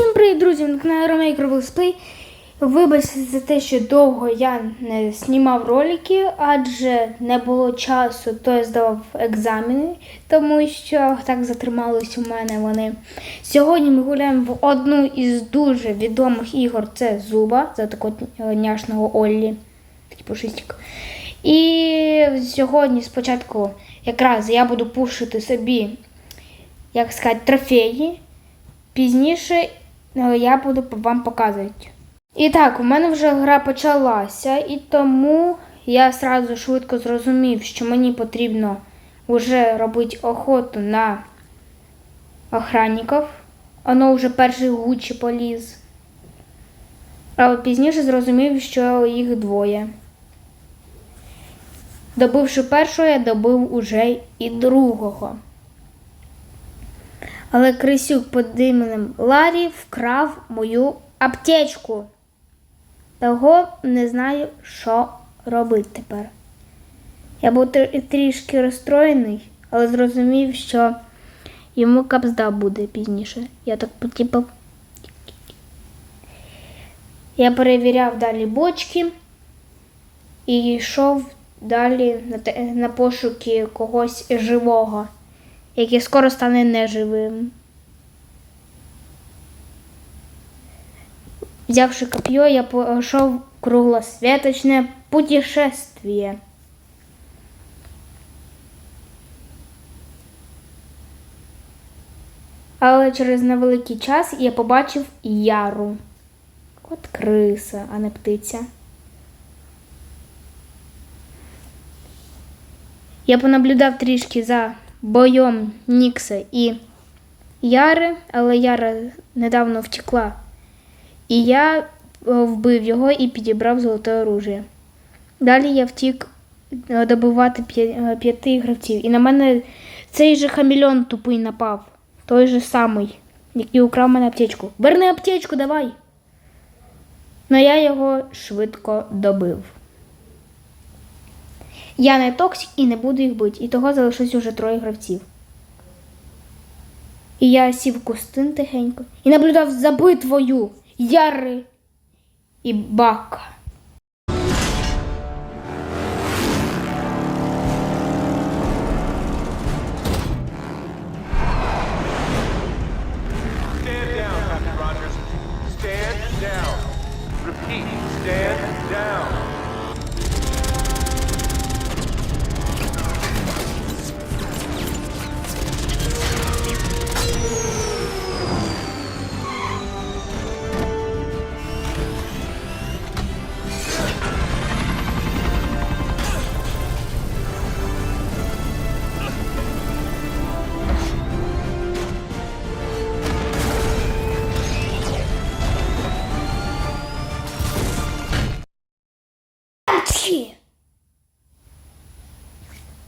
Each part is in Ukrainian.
Всім привіт, друзі! На каналі Ромейк Роблсплей. Вибачте за те, що довго я не знімав ролики, адже не було часу, то я здавав екзамени, тому що так затримались у мене вони. Сьогодні ми гуляємо в одну із дуже відомих ігор. Це Зуба за такого няшного Оллі. Такий пушистик. І сьогодні спочатку якраз я буду пушити собі, як сказати, трофеї. Пізніше я буду вам показувати. І так, у мене вже гра почалася, і тому я сразу швидко зрозумів, що мені потрібно вже робити охоту на охранників. Воно вже перший гучі поліз. А от пізніше зрозумів, що їх двоє. Добивши першого, я добив уже і другого. Але Крисюк під іменем Ларі вкрав мою аптечку. Того не знаю, що робити тепер. Я був тр- трішки розстроєний, але зрозумів, що йому капзда буде пізніше. Я так потіпав. Я перевіряв далі бочки і йшов далі на, на пошуки когось живого який скоро стане неживим. Взявши копье, я пошел в круглосветочное путешествие. Але через невеликий час я побачив яру. От криса, а не птиця. Я понаблюдав трішки за боєм Нікса і Яри, але Яра недавно втекла. І я е, вбив його і підібрав золоте оружие. Далі я втік е, добивати е, п'яти гравців. І на мене цей же хамільон тупий напав. Той же самий, який украв мене аптечку. Верни аптечку, давай. Но я його швидко добив. Я не токсик і не буду їх бити. І того залишилось уже троє гравців. І я сів кустин тихенько і наблюдав за битвою Яри і Бака.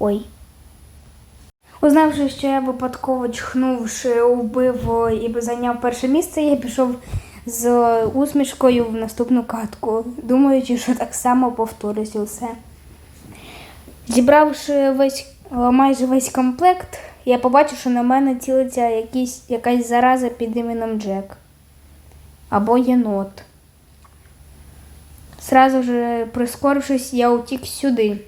Ой. Узнавши, що я випадково чхнувши, вбив і зайняв перше місце, я пішов з усмішкою в наступну катку, думаючи, що так само повторюсь усе. Зібравши весь, майже весь комплект, я побачив, що на мене цілиться якийсь, якась зараза під іменем Джек. Або єнот. Сразу же прискорившись, я утік сюди.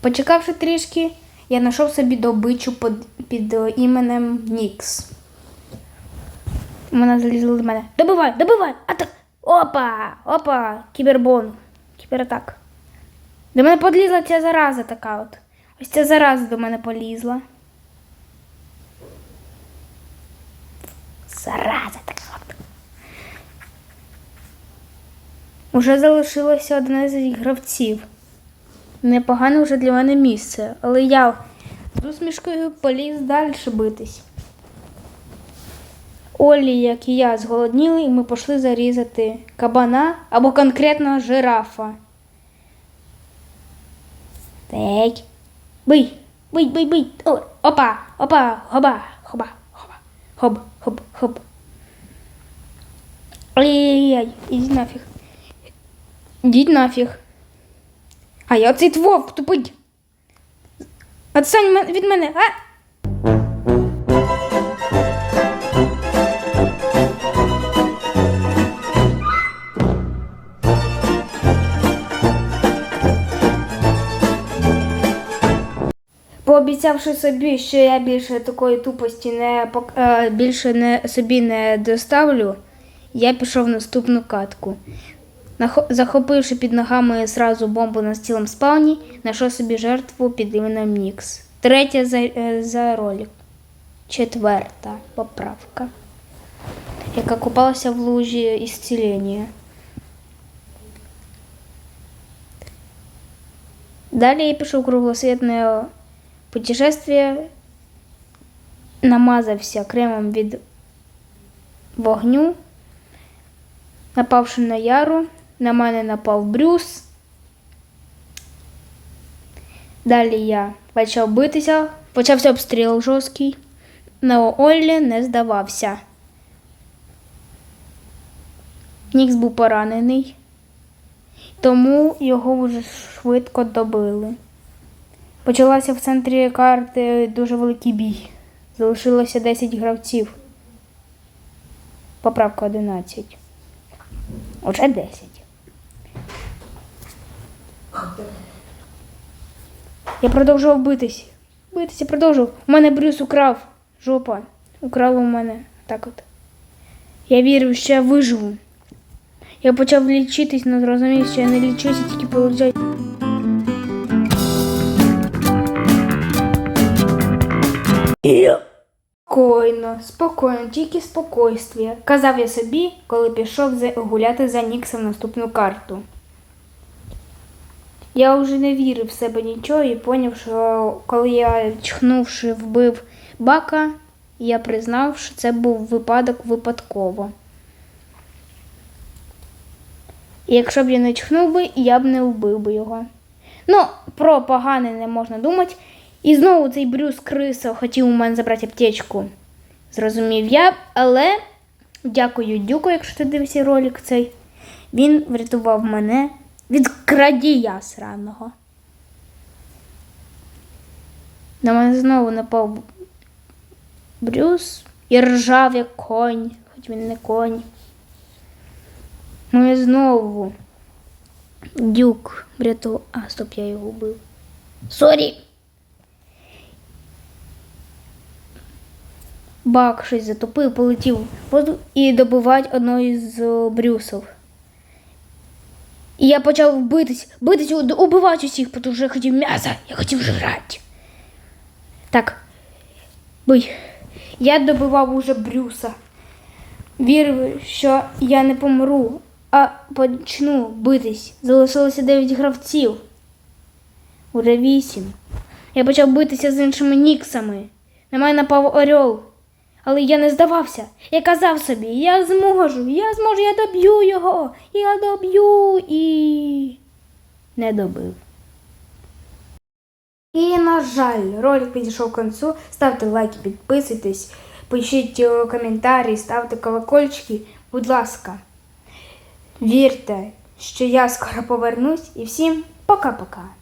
Почекавши трішки, я знайшов собі добичу під, е, іменем Нікс. Вона залізла до мене. Добивай, добивай! Атак! Опа! Опа! Кібербон. Кібератак. До мене подлізла ця зараза така от. Ось ця зараза до мене полізла. Зараза така от. Уже залишилося одне з гравців. Непогане вже для мене місце, але я з усмішкою поліз далі битись. Олі, як і я, зголодніли, і ми пішли зарізати кабана або конкретно жирафа. Так. Бий, бий, бий, бий. О, опа, опа, хоба, хоба, хоба, хоб, хоб, хоб. Ай-яй-яй, ідіть нафіг. Ідіть нафіг. А я цей вовк тупий. Отстань від мене, а? Пообіцявши собі, що я більше такої тупості не е, більше не собі не доставлю, я пішов в наступну катку. Захопивши під ногами зразу бомбу на стілом спавні, знайшов собі жертву під іменем Нікс. Третя за, е, за ролик. Четверта поправка, яка купалася в лужі ісцілення. Далі я пішов круглосвітне путешествие, намазався кремом від вогню, напавши на яру, на мене напав Брюс. Далі я почав битися, почався обстріл жорсткий. Но Оллі не здавався. Нікс був поранений, тому його вже швидко добили. Почалася в центрі карти дуже великий бій. Залишилося 10 гравців. Поправка 11. Уже 10. Я продовжував битись. Битися продовжував. У мене Брюс украв. Жопа. Украла у мене. Так от. Я вірив, що я виживу. Я почав лічитись, але зрозумів, що я не лічуся, тільки получаю. Спокійно, спокійно, тільки спокойствие. Казав я собі, коли пішов гуляти за Нікса в наступну карту. Я вже не вірив в себе нічого і поняв, що коли я чхнувши вбив бака, я признав, що це був випадок випадково. І якщо б я не чхнув би, я б не вбив би його. Ну, про погане не можна думати. І знову цей Брюс Криса хотів у мене забрати аптечку. Зрозумів я, але дякую Дюку, якщо ти дивився ролик цей. Він врятував мене від крадія сраного. На мене знову напав Брюс і ржав як конь, хоч він не конь. Ну і знову Дюк врятував. А, стоп, я його вбив. Сорі. Бак щось затопив, полетів в воздух і добивати одного із е, брюсов. І я почав битись, битись, убивати усіх, тому що я хотів м'яса, я хотів жрати. Так, бий. Я добивав уже Брюса. Вірив, що я не помру, а почну битись. Залишилося 9 гравців. Уже 8. Я почав битися з іншими ніксами. На мене напав Орел. Але я не здавався. Я казав собі, я зможу, я зможу, я доб'ю його, я доб'ю і не добив. І, на жаль, ролик підійшов к кінцю. Ставте лайки, підписуйтесь, пишіть е, коментарі, ставте колокольчики, будь ласка. Вірте, що я скоро повернусь і всім пока-пока.